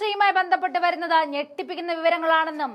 Entonces ശ്രീയുമായി ബന്ധപ്പെട്ട് വരുന്നത് ഞെട്ടിപ്പിക്കുന്ന വിവരങ്ങളാണെന്നും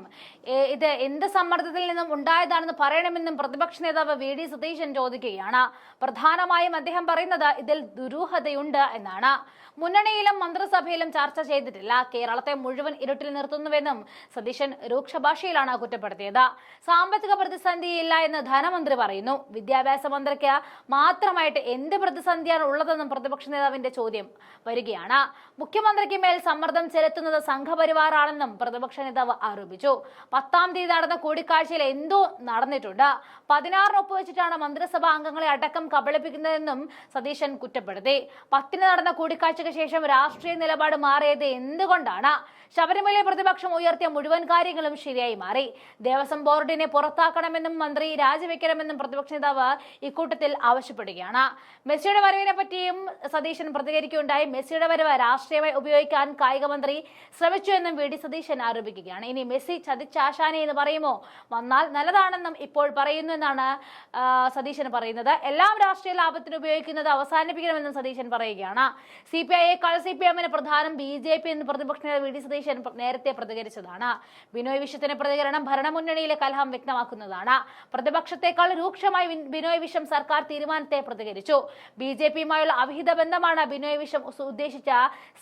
ഇത് എന്ത് സമ്മർദ്ദത്തിൽ നിന്നും ഉണ്ടായതാണെന്ന് പറയണമെന്നും പ്രതിപക്ഷ നേതാവ് വി ഡി സതീശൻ ചോദിക്കുകയാണ്. പ്രധാനമായും അദ്ദേഹം പറയുന്നത് ഇതിൽ ദുരൂഹതയുണ്ട് എന്നാണ്. മുന്നണിയിലും മന്ത്രിസഭയിലും ചർച്ച ചെയ്തിട്ടില്ല. കേരളത്തെ മുഴുവൻ ഇരുട്ടിൽ നിർത്തുന്നുവെന്നും സതീശൻ രൂക്ഷ ഭാഷയിലാണ് കുറ്റപ്പെടുത്തിയത്. സാമ്പത്തിക പ്രതിസന്ധിയില്ല എന്ന് ധനമന്ത്രി പറയുന്നു. വിദ്യാഭ്യാസ മന്ത്രിക്ക് മാത്രമായിട്ട് എന്ത് പ്രതിസന്ധിയാണ് ഉള്ളതെന്നും പ്രതിപക്ഷ നേതാവിന്റെ ചോദ്യം വരികയാണ്. മുഖ്യമന്ത്രിക്ക് മേൽ സമ്മർദ്ദം ചെലുത്തുന്നത് സംഘപരിവാറാണെന്നും പ്രതിപക്ഷ നേതാവ് ആരോപിച്ചു. പത്താം തീയതി നടന്ന കൂടിക്കാഴ്ചയിൽ എന്തോ നടന്നിട്ടുണ്ട്. പതിനാറിന് ഒപ്പുവെച്ചിട്ടാണ് മന്ത്രിസഭാ അംഗങ്ങളെ അടക്കം കബളിപ്പിക്കുന്നതെന്നും സതീശൻ കുറ്റപ്പെടുത്തി. പത്തിന് നടന്ന കൂടിക്കാഴ്ചയ്ക്ക് ശേഷം രാഷ്ട്രീയ നിലപാട് മാറിയത് എന്തുകൊണ്ടാണ്? ശബരിമല പ്രതിപക്ഷം ഉയർത്തിയ മുഴുവൻ കാര്യങ്ങളും ശരിയായി മാറി. ദേവസ്വം ബോർഡിനെ പുറത്താക്കണമെന്നും മന്ത്രി രാജിവെക്കണമെന്നും പ്രതിപക്ഷ നേതാവ് ഇക്കൂട്ടത്തിൽ ആവശ്യപ്പെടുകയാണ്. മെസ്സിയുടെ വരവിനെ പറ്റിയും സതീശൻ പ്രതികരിക്കുകയുണ്ടായി. മെസ്സിയുടെ വരവ് രാഷ്ട്രീയമായി ഉപയോഗിക്കാൻ കായിക മന്ത്രി ശ്രമിച്ചു എന്നും വി ഡി സതീശൻ ആരോപിക്കുകയാണ്. ഇനി മെസ്സി ചതിച്ചാശാനെ എന്ന് പറയുമോ? വന്നാൽ നല്ലതാണെന്നും ഇപ്പോൾ പറയുന്നു എന്നാണ് സതീശൻ പറയുന്നത്. എല്ലാം രാഷ്ട്രീയ ലാഭത്തിന് ഉപയോഗിക്കുന്നത് അവസാനിപ്പിക്കണമെന്നും സതീശൻ പറയുകയാണ്. സി പി ഐയേക്കാൾ സി പി എമ്മിന് പ്രധാനം ബി ജെ പി എന്ന് പ്രതിപക്ഷ നേതാവ് വി ഡി സതീശൻ നേരത്തെ പ്രതികരിച്ചതാണ്. ബിനോയ് വിശ്വത്തിന്റെ പ്രതികരണം ഭരണമുന്നണിയിലെ കലഹം വ്യക്തമാക്കുന്നതാണ്. പ്രതിപക്ഷത്തെക്കാൾ രൂക്ഷമായി ബിനോയ് വിശ്വം സർക്കാർ തീരുമാനത്തെ പ്രതികരിച്ചു. ബി ജെ പിയുമായുള്ള അവിഹിത ബന്ധമാണ് ബിനോയ് വിഷം ഉദ്ദേശിച്ച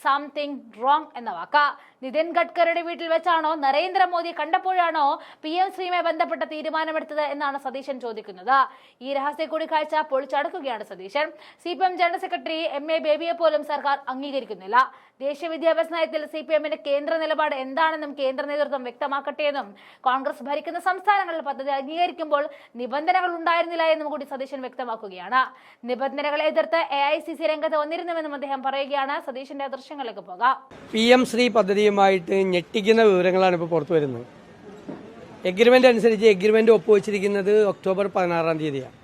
സംതിങ് റോങ് എന്ന വാക്ക്. 了。നിതിൻ ഗഡ്കരിയുടെ വീട്ടിൽ വെച്ചാണോ? നരേന്ദ്രമോദി കണ്ടപ്പോഴാണോ പി എം ശ്രീയുമായി ബന്ധപ്പെട്ട തീരുമാനമെടുത്തത് എന്നാണ് സതീശൻ ചോദിക്കുന്നത്. ഈ രഹസ്യ കൂടിക്കാഴ്ച പൊളിച്ചടക്കുകയാണ് Satheesan. C P M general secretary M A ബേബിയെ പോലും സർക്കാർ അംഗീകരിക്കുന്നില്ല. ദേശീയ വിദ്യാഭ്യാസ നയത്തിൽ സി പി എമ്മിന്റെ കേന്ദ്ര നിലപാട് എന്താണെന്നും കേന്ദ്ര നേതൃത്വം വ്യക്തമാക്കട്ടെ എന്നും കോൺഗ്രസ് ഭരിക്കുന്ന സംസ്ഥാനങ്ങളിൽ പദ്ധതി അംഗീകരിക്കുമ്പോൾ നിബന്ധനകൾ ഉണ്ടായിരുന്നില്ല എന്നും കൂടി സതീശൻ വ്യക്തമാക്കുകയാണ്. നിബന്ധനകളെ എതിർത്ത് എ ഐ സി സി രംഗത്ത് വന്നിരുന്നുവെന്നും അദ്ദേഹം പറയുകയാണ്. സതീശന്റെ ദൃശ്യങ്ങളിലേക്ക് പോകാം. പി എം ശ്രീ പദ്ധതിയുമായിട്ട് ഞെട്ടിക്കുന്ന വിവരങ്ങളാണ് ഇപ്പോൾ പുറത്തു വരുന്നത്. എഗ്രിമെന്റ് അനുസരിച്ച് എഗ്രിമെന്റ് ഒപ്പുവെച്ചിരിക്കുന്നത് ഒക്ടോബർ പതിനാറാം തീയതിയാണ്.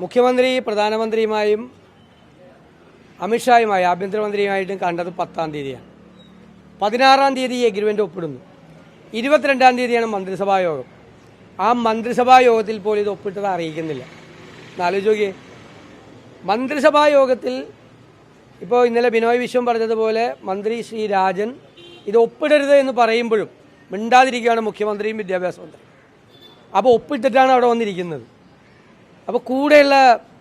മുഖ്യമന്ത്രി പ്രധാനമന്ത്രിയുമായും അമിത്ഷായുമായി ആഭ്യന്തരമന്ത്രിയുമായിട്ടും കണ്ടത് പത്താം തീയതിയാണ്. പതിനാറാം തീയതി ഈ എഗ്രിമെന്റ് ഒപ്പിടുന്നു. ഇരുപത്തിരണ്ടാം തീയതിയാണ് മന്ത്രിസഭാ യോഗം. ആ മന്ത്രിസഭാ യോഗത്തിൽ പോലും ഇത് ഒപ്പിട്ടത് അറിയിക്കുന്നില്ല. ഒന്ന് ആലോചിച്ച് മന്ത്രിസഭാ യോഗത്തിൽ ഇപ്പോൾ ഇന്നലെ ബിനോയ് വിശ്വം പറഞ്ഞതുപോലെ മന്ത്രി ശ്രീ രാജൻ ഇത് ഒപ്പിടരുത് എന്ന് പറയുമ്പോഴും മിണ്ടാതിരിക്കുകയാണ് മുഖ്യമന്ത്രിയും വിദ്യാഭ്യാസ മന്ത്രി അപ്പോൾ ഒപ്പിട്ടിട്ടാണ് അവിടെ വന്നിരിക്കുന്നത്. അപ്പോൾ കൂടെയുള്ള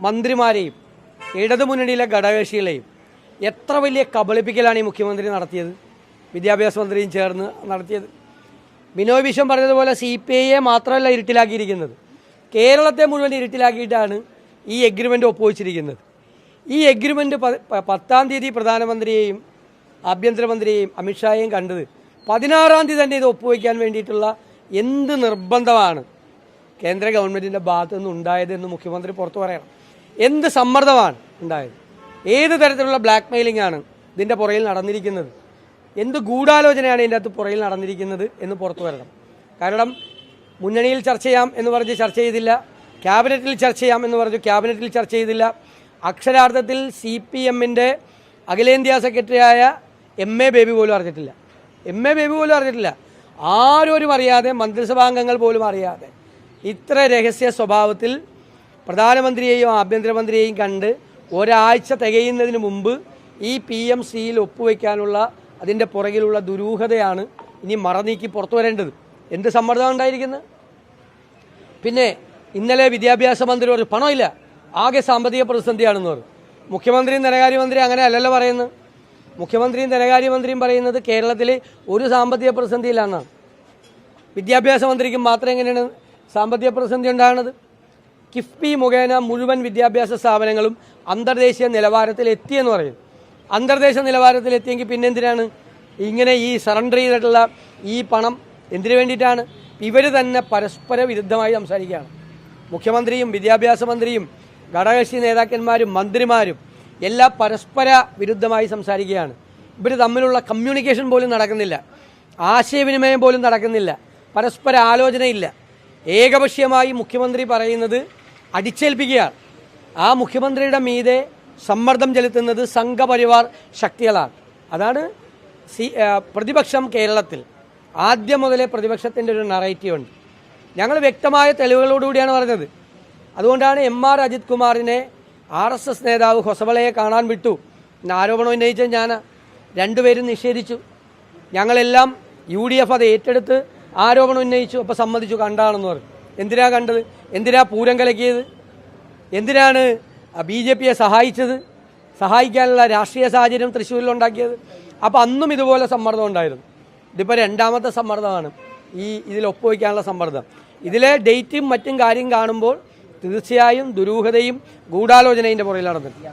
മന്ത്രിമാരെയും ഇടതുമുന്നണിയിലെ ഘടകകക്ഷികളെയും എത്ര വലിയ കബളിപ്പിക്കലാണ് ഈ മുഖ്യമന്ത്രി നടത്തിയത്? വിദ്യാഭ്യാസ മന്ത്രിയും ചേർന്ന് നടത്തിയത്. ബിനോയ് വിശ്വം പറഞ്ഞതുപോലെ സി പി ഐയെ മാത്രമല്ല ഇരുട്ടിലാക്കിയിരിക്കുന്നത്. കേരളത്തെ മുഴുവൻ ഇരുട്ടിലാക്കിയിട്ടാണ് ഈ എഗ്രിമെന്റ് ഒപ്പുവെച്ചിരിക്കുന്നത്. ഈ എഗ്രിമെന്റ് പത്താം തീയതി പ്രധാനമന്ത്രിയെയും ആഭ്യന്തരമന്ത്രിയെയും അമിത്ഷായെയും കണ്ടത് പതിനാറാം തീയതി തന്നെ ഇത് ഒപ്പുവയ്ക്കാൻ വേണ്ടിയിട്ടുള്ള എന്ത് നിർബന്ധമാണ്? കേന്ദ്ര ഗവൺമെന്റിന്റെ ഭാഗത്തു നിന്ന് ഉണ്ടായതെന്ന് മുഖ്യമന്ത്രി പുറത്തു പറയണം. എന്ത് സമ്മർദ്ദമാണ് ഉണ്ടായത്? ഏത് തരത്തിലുള്ള ബ്ലാക്ക് മെയിലിംഗ് ആണ് ഇതിന്റെ പുറയിൽ നടന്നിരിക്കുന്നത്? എന്ത് ഗൂഢാലോചനയാണ് ഇതിന്റെ അകത്ത് പുറയിൽ നടന്നിരിക്കുന്നത് എന്ന് പുറത്തു വരണം. കാരണം മുന്നണിയിൽ ചർച്ച ചെയ്യാം എന്ന് പറഞ്ഞ് ചർച്ച ചെയ്തില്ല ക്യാബിനറ്റിൽ ചർച്ച ചെയ്യാം എന്ന് പറഞ്ഞു ക്യാബിനറ്റിൽ ചർച്ച ചെയ്തില്ല അക്ഷരാർത്ഥത്തിൽ സി പി എമ്മിന്റെ അഖിലേന്ത്യാ സെക്രട്ടറിയായ എം എ ബേബി പോലും അറിഞ്ഞിട്ടില്ല. എം എ ബേബി പോലും അറിഞ്ഞിട്ടില്ല. ആരോരും അറിയാതെ മന്ത്രിസഭാംഗങ്ങൾ പോലും അറിയാതെ ഇത്ര രഹസ്യ സ്വഭാവത്തിൽ പ്രധാനമന്ത്രിയെയും ആഭ്യന്തരമന്ത്രിയെയും കണ്ട് ഒരാഴ്ച തികയുന്നതിന് മുമ്പ് ഈ പി എം സിയിൽ ഒപ്പുവെക്കാനുള്ള അതിന്റെ പുറകിലുള്ള ദുരൂഹതയാണ് ഇനി മറനീക്കി പുറത്തു വരേണ്ടത്. എന്ത് സമ്മർദ്ദം ഉണ്ടായിരിക്കുന്നത്? പിന്നെ ഇന്നലെ വിദ്യാഭ്യാസ മന്ത്രി ഒരു പണമില്ല. ആകെ സാമ്പത്തിക പ്രതിസന്ധിയാണെന്ന് പറഞ്ഞു മുഖ്യമന്ത്രിയും ധനകാര്യമന്ത്രിയും അങ്ങനെ അല്ലല്ലോ പറയുന്നത്. മുഖ്യമന്ത്രിയും ധനകാര്യമന്ത്രിയും പറയുന്നത് കേരളത്തിൽ ഒരു സാമ്പത്തിക പ്രതിസന്ധിയിലാണെന്നാണ് വിദ്യാഭ്യാസ മന്ത്രിക്കും മാത്രം എങ്ങനെയാണ് സാമ്പത്തിക പ്രതിസന്ധി ഉണ്ടാകുന്നത്? കിഫ്ബി മുഖേന മുഴുവൻ വിദ്യാഭ്യാസ സ്ഥാപനങ്ങളും അന്തർദേശീയ നിലവാരത്തിൽ എത്തിയെന്ന് പറയും. അന്തർദേശീയ നിലവാരത്തിൽ എത്തിയെങ്കിൽ പിന്നെന്തിനാണ്? ഇങ്ങനെ ഈ സറണ്ടർ ചെയ്തിട്ടുള്ള ഈ പണം എന്തിനു വേണ്ടിയിട്ടാണ്? ഇവർ തന്നെ പരസ്പര വിരുദ്ധമായി സംസാരിക്കുകയാണ്. മുഖ്യമന്ത്രിയും വിദ്യാഭ്യാസ മന്ത്രിയും ഘടകകക്ഷി നേതാക്കന്മാരും മന്ത്രിമാരും എല്ലാം പരസ്പര വിരുദ്ധമായി സംസാരിക്കുകയാണ്. ഇവർ തമ്മിലുള്ള കമ്മ്യൂണിക്കേഷൻ പോലും നടക്കുന്നില്ല. ആശയവിനിമയം പോലും നടക്കുന്നില്ല. പരസ്പര ആലോചനയില്ല. ഏകപക്ഷീയമായി മുഖ്യമന്ത്രി പറയുന്നത് അടിച്ചേൽപ്പിക്കുകയാണ്. ആ മുഖ്യമന്ത്രിയുടെ മീതെ സമ്മർദ്ദം ചെലുത്തുന്നത് സംഘപരിവാർ ശക്തികളാണ്. അതാണ് സി പ്രതിപക്ഷം കേരളത്തിൽ ആദ്യം മുതലേ പ്രതിപക്ഷത്തിന്റെ ഒരു നറേറ്റീവ് ഉണ്ട്. ഞങ്ങൾ വ്യക്തമായ തെളിവുകളോടുകൂടിയാണ് പറഞ്ഞത്. അതുകൊണ്ടാണ് എം ആർ അജിത് കുമാറിനെ ആർ എസ് എസ് നേതാവ് ഹൊസബളയെ കാണാൻ വിട്ടു. എന്ന ആരോപണം ഉന്നയിച്ച ഞാൻ രണ്ടുപേരും നിഷേധിച്ചു. ഞങ്ങളെല്ലാം യു ഡി എഫ് അത് ഏറ്റെടുത്ത് ആരോപണം ഉന്നയിച്ചു അപ്പോൾ സമ്മതിച്ചു. കണ്ടാണെന്ന് പറഞ്ഞു. എന്തിനാ കണ്ടത്? എന്തിനാ പൂരം കലക്കിയത്? എന്തിനാണ് ബി ജെ പിയെ സഹായിച്ചത്? സഹായിക്കാനുള്ള രാഷ്ട്രീയ സാഹചര്യം തൃശ്ശൂരിൽ ഉണ്ടാക്കിയത് അപ്പോൾ അന്നും ഇതുപോലെ സമ്മർദ്ദം ഉണ്ടായിരുന്നു. ഇതിപ്പോൾ രണ്ടാമത്തെ സമ്മർദ്ദമാണ് ഈ ഇതിൽ ഒപ്പുവയ്ക്കാനുള്ള സമ്മർദ്ദം. ഇതിലെ ഡേറ്റും മറ്റും കാര്യം കാണുമ്പോൾ തീർച്ചയായും ദുരൂഹതയും ഗൂഢാലോചനയുടെ പുറകിൽ നടന്നിട്ടുണ്ട്.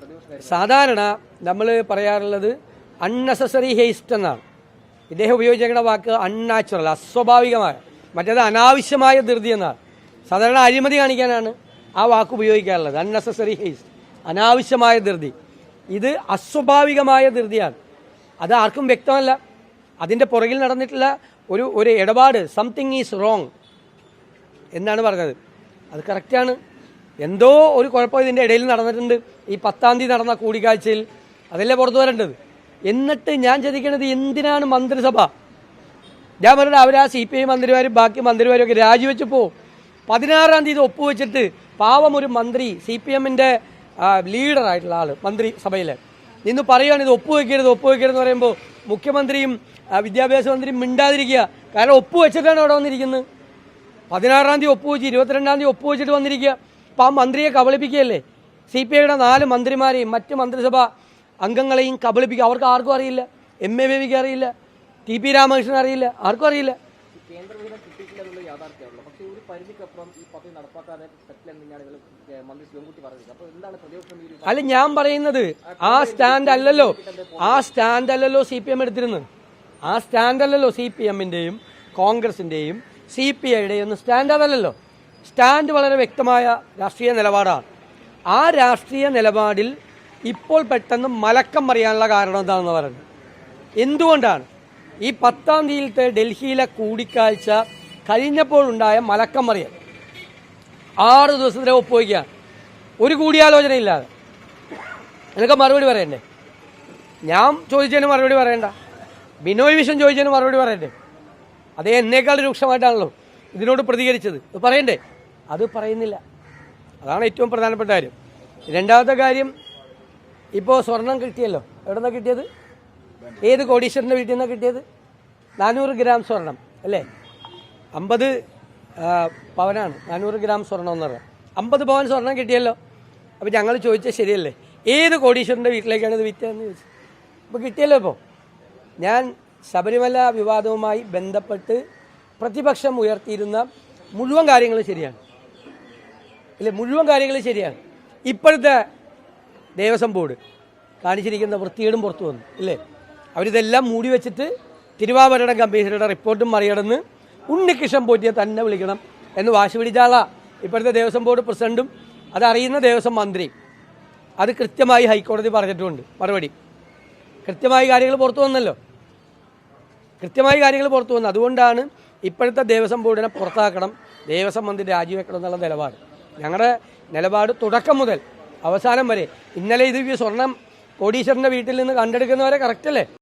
പ്രതിപക്ഷം സാധാരണ നമ്മൾ പറയാറുള്ളത് അൺനെസസറി ഹേസ്റ്റ് എന്നാണ്. ഇദ്ദേഹം ഉപയോഗിച്ചിരിക്കുന്ന വാക്ക് അൺനാച്ചുറൽ അസ്വാഭാവികമായ മറ്റേത് അനാവശ്യമായ ധൃതി എന്നാണ്. സാധാരണ അഴിമതി കാണിക്കാനാണ് ആ വാക്ക് ഉപയോഗിക്കാറുള്ളത്. അൺനെസസറി ഹേസ്റ്റ് അനാവശ്യമായ ധൃതി. ഇത് അസ്വാഭാവികമായ ധൃതിയാണ്. അത് ആർക്കും വ്യക്തമല്ല. അതിന്റെ പുറകിൽ നടന്നിട്ടുള്ള ഒരു ഒരു ഇടപാട് സംതിങ് ഈസ് റോങ് എന്നാണ് പറഞ്ഞത്. അത് കറക്റ്റാണ് എന്തോ ഒരു കുഴപ്പം ഇതിന്റെ ഇടയിൽ നടന്നിട്ടുണ്ട്. ഈ പത്താം തീയതി നടന്ന കൂടിക്കാഴ്ചയിൽ അതല്ലേ പുറത്തു വരേണ്ടത്? എന്നിട്ട് ഞാൻ ചോദിക്കണത് എന്തിനാണ് മന്ത്രിസഭ? ഞാൻ പറഞ്ഞത് അവർ ആ സി പി ഐ മന്ത്രിമാരും ബാക്കി മന്ത്രിമാരും ഒക്കെ രാജിവെച്ച് പോകും പതിനാറാം തീയതി ഒപ്പുവെച്ചിട്ട് പാവം ഒരു മന്ത്രി സി പി എമ്മിന്റെ ലീഡറായിട്ടുള്ള ആൾ മന്ത്രിസഭയിൽ നിന്ന് പറയുകയാണ് ഇത് ഒപ്പുവെക്കരുത് ഒപ്പുവെക്കരുതെന്ന് പറയുമ്പോൾ മുഖ്യമന്ത്രിയും വിദ്യാഭ്യാസ മന്ത്രിയും മിണ്ടാതിരിക്കുക. കാരണം ഒപ്പുവെച്ചിട്ടാണ് അവിടെ വന്നിരിക്കുന്നത്. പതിനാറാം തീയതി ഒപ്പുവെച്ച് ഇരുപത്തിരണ്ടാം തീയതി ഒപ്പുവെച്ചിട്ട് വന്നിരിക്കുക. അപ്പം ആ മന്ത്രിയെ കബളിപ്പിക്കുകയല്ലേ? സി പി ഐയുടെ നാല് മന്ത്രിമാരെയും മറ്റ് മന്ത്രിസഭ അംഗങ്ങളെയും കബളിപ്പിക്കുക. അവർക്ക് ആർക്കും അറിയില്ല. എം എ ബേബിക്ക് അറിയില്ല. ടി പി രാമകൃഷ്ണൻ അറിയില്ല. ആർക്കും അറിയില്ല. അല്ല ഞാൻ പറയുന്നത് ആ സ്റ്റാൻഡ് അല്ലല്ലോ. ആ സ്റ്റാൻഡ് അല്ലല്ലോ സി പി എം എടുത്തിരുന്നത്. ആ സ്റ്റാൻഡ് അല്ലല്ലോ സി പി എമ്മിന്റെയും കോൺഗ്രസിന്റെയും സി പി ഐയുടെ ഒന്ന് സ്റ്റാൻഡ് അതല്ലല്ലോ സ്റ്റാൻഡ് വളരെ വ്യക്തമായ രാഷ്ട്രീയ നിലപാടാണ്. ആ രാഷ്ട്രീയ നിലപാടിൽ ഇപ്പോൾ പെട്ടെന്ന് മലക്കം മറിയാനുള്ള കാരണം എന്താണെന്ന് പറയുന്നത്. എന്തുകൊണ്ടാണ്? ഈ പത്താം തീയതിയിലത്തെ ഡൽഹിയിലെ കൂടിക്കാഴ്ച കഴിഞ്ഞപ്പോഴുണ്ടായ മലക്കം മറിയൽ. ആറ് ദിവസത്തിലെ ഒപ്പുവയ്ക്കുകയാണ്. ഒരു കൂടിയാലോചനയില്ലാതെ. നിനക്ക് മറുപടി പറയണ്ടേ? ഞാൻ ചോദിച്ചതിന് മറുപടി പറയണ്ട. ബിനോയ് വിഷൻ ചോദിച്ചതിന് മറുപടി പറയണ്ടേ? അതേ എന്നേക്കാൾ രൂക്ഷമായിട്ടാണല്ലോ ഇതിനോട് പ്രതികരിച്ചത്. അത് പറയണ്ടേ? അത് പറയുന്നില്ല. അതാണ് ഏറ്റവും പ്രധാനപ്പെട്ട കാര്യം. രണ്ടാമത്തെ കാര്യം ഇപ്പോൾ സ്വർണം കിട്ടിയല്ലോ. എവിടെ നിന്നാണ് കിട്ടിയത്? ഏത് കോടീശ്വരന്റെ വീട്ടിൽ നിന്നാണ് കിട്ടിയത്? നാനൂറ് ഗ്രാം സ്വർണം അല്ലേ? അമ്പത് പവനാണ്. നാനൂറ് ഗ്രാം സ്വർണം എന്ന് പറഞ്ഞാൽ അമ്പത് പവൻ സ്വർണം കിട്ടിയല്ലോ. അപ്പോൾ ഞങ്ങൾ ചോദിച്ചത് ശരിയല്ലേ? ഏത് കോടീശ്വരന്റെ വീട്ടിലേക്കാണ് ഇത് വിറ്റതെന്ന് ചോദിച്ചത്? അപ്പോൾ കിട്ടിയല്ലോ ഇപ്പോൾ ഞാൻ ശബരിമല വിവാദവുമായി ബന്ധപ്പെട്ട് പ്രതിപക്ഷം ഉയർത്തിയിരുന്ന മുഴുവൻ കാര്യങ്ങൾ ശരിയാണ്. ഇല്ല മുഴുവൻ കാര്യങ്ങൾ ശരിയാണ്. ഇപ്പോഴത്തെ ദേവസ്വം ബോർഡ് കാണിച്ചിരിക്കുന്ന വൃത്തികേടും പുറത്തു വന്നു ഇല്ലേ? അവരിതെല്ലാം മൂടി വെച്ചിട്ട് തിരുവാഭരണം കമ്മീഷണറുടെ റിപ്പോർട്ടും മറികടന്ന് ഉണ്ണികൃഷ്ണൻ പോറ്റിയെ തന്നെ വിളിക്കണം എന്ന് വാശി പിടിച്ചാളാ ഇപ്പോഴത്തെ ദേവസ്വം ബോർഡ് പ്രസിഡന്റും അതറിയുന്ന ദേവസ്വം മന്ത്രി അത് കൃത്യമായി ഹൈക്കോടതി പറഞ്ഞിട്ടുമുണ്ട് മറുപടി. കൃത്യമായി കാര്യങ്ങൾ പുറത്തു വന്നല്ലോ. കൃത്യമായി കാര്യങ്ങൾ പുറത്തു വന്നു. അതുകൊണ്ടാണ് ഇപ്പോഴത്തെ ദേവസ്വം ബോർഡിനെ പുറത്താക്കണം ദേവസ്വം മന്ത്രി രാജിവെക്കണം എന്നുള്ള നിലപാട്. ഞങ്ങളുടെ നിലപാട് തുടക്കം മുതൽ അവസാനം വരെ. ഇന്നലെ ഇത് സ്വർണം കോടീശ്വരന്റെ വീട്ടിൽ നിന്ന് കണ്ടെടുക്കുന്നവരെ കറക്റ്റ് അല്ലേ?